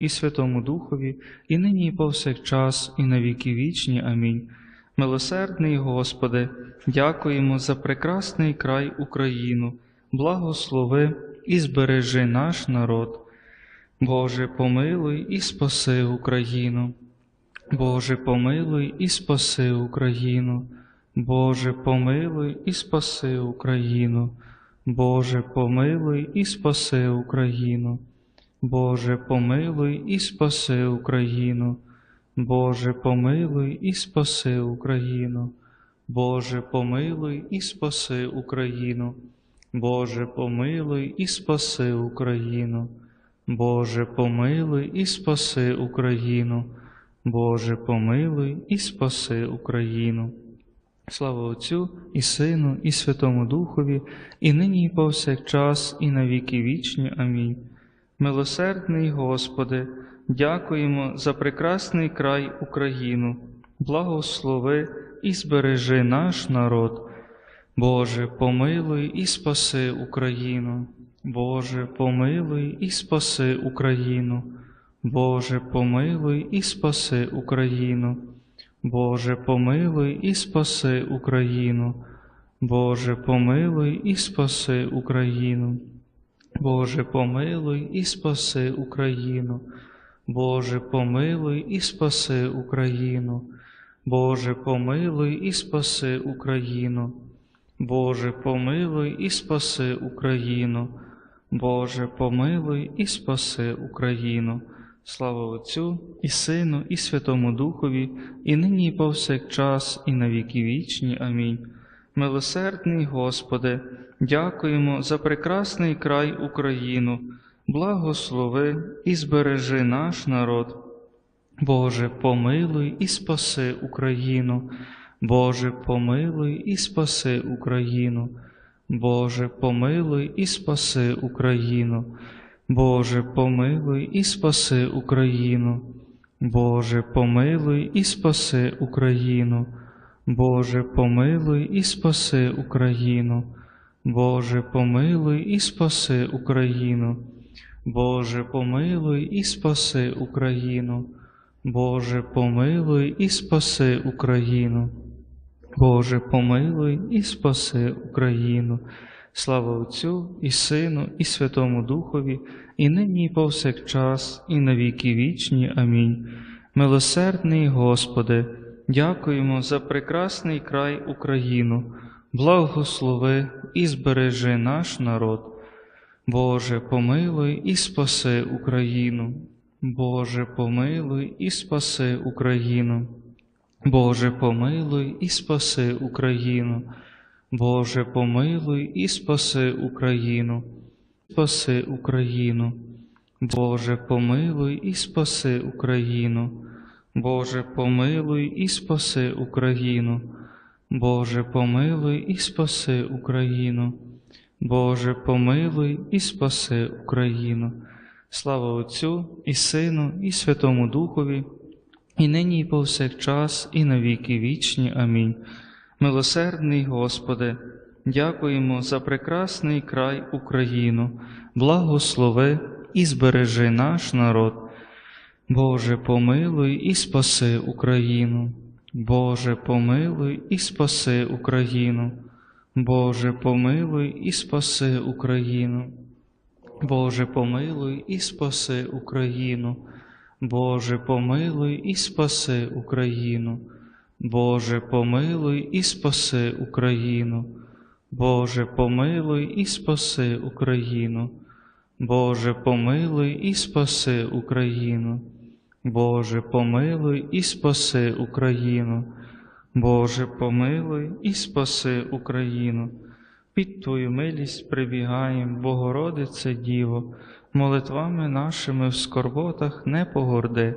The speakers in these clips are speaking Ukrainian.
і Святому Духові, і нині, і повсякчас, і на віки вічні. Амінь. Милосердний Господи, дякуємо за прекрасний край Україну, благослови і збережи наш народ. Боже, помилуй і спаси Україну. Боже, помилуй і спаси Україну. Боже, помилуй і спаси Україну. Боже, помилуй і спаси Україну. Боже, помилуй і спаси Україну. Боже, помилуй і спаси Україну. Боже, помилуй і спаси Україну. Боже, помилуй і спаси Україну. Боже, помилуй і спаси Україну. Боже, помилуй і спаси Україну. Слава Отцю і Сину, і Святому Духові, і нині, і повсякчас, і на віки вічні. Амінь. Милосердний Господи, дякуємо за прекрасний край Україну, благослови і збережи наш народ. Боже, помилуй і спаси Україну. Боже, помилуй і спаси Україну. Боже, помилуй і спаси Україну. Боже, помилуй і спаси Україну. Боже, помилуй і спаси Україну. Боже, помилуй і спаси Україну. Боже, помилуй і спаси Україну. Боже, помилуй і спаси Україну. Боже, помилуй і спаси Україну. Боже, помилуй і спаси Україну. Слава Отцю і Сину, і Святому Духові, і нині, і повсякчас, і на віки вічні. Амінь. Милосердний Господи, дякуємо за прекрасний край Україну, благослови і збережи наш народ. Боже, помилуй і спаси Україну. Боже, помилуй і спаси Україну. Боже, помилуй і спаси Україну. Боже, помилуй і спаси Україну. Боже, помилуй і спаси Україну. Боже, помилуй і спаси Україну. Боже, помилуй і спаси Україну. Боже, помилуй і спаси Україну. Боже, помилуй і спаси Україну. Боже, помилуй і спаси Україну. Слава Отцю і Сину, і Святому Духові, і нині, і повсякчас, і на віки вічні. Амінь. Милосердний Господи, дякуємо за прекрасний край Україну, благослови і збережи наш народ. Боже, помилуй і спаси Україну. Боже, помилуй і спаси Україну. Боже, помилуй і спаси Україну. Боже, помилуй і спаси Україну, спаси Україну, Боже, помилуй і спаси Україну, Боже, помилуй і спаси Україну, Боже, помилуй і спаси Україну, Боже, помилуй і спаси Україну. Слава Отцю і Сину, і Святому Духові, і нині, і повсякчас, і на віки вічні. Амінь. Милосердний Господи, дякуємо за прекрасний край Україну, благослови і збережи наш народ. Боже помилуй і спаси Україну, Боже помилуй і спаси Україну, Боже помилуй і спаси Україну, Боже помилуй і спаси Україну, Боже помилуй і спаси Україну, Боже помилуй і спаси Україну, Боже помилуй і спаси Україну, Боже помилуй і спаси Україну. Боже, помилуй і спаси Україну. Боже, помилуй і спаси Україну. Під Твою милість прибігаєм, Богородице Діво, молитвами нашими в скорботах не погорди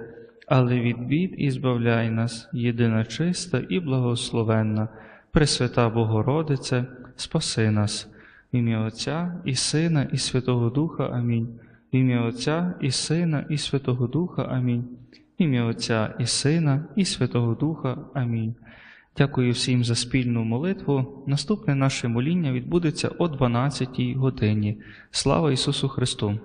але від бід і збавляй нас, єдина чиста і благословенна, Пресвята Богородице, спаси нас, в ім'я Отця і Сина, і Святого Духа Амінь. В ім'я Отця і Сина, і Святого Духа Амінь. Ім'я Отця і Сина, і Святого Духа Амінь. Дякую всім за спільну молитву. Наступне наше моління відбудеться о 12 годині. Слава Ісусу Христу!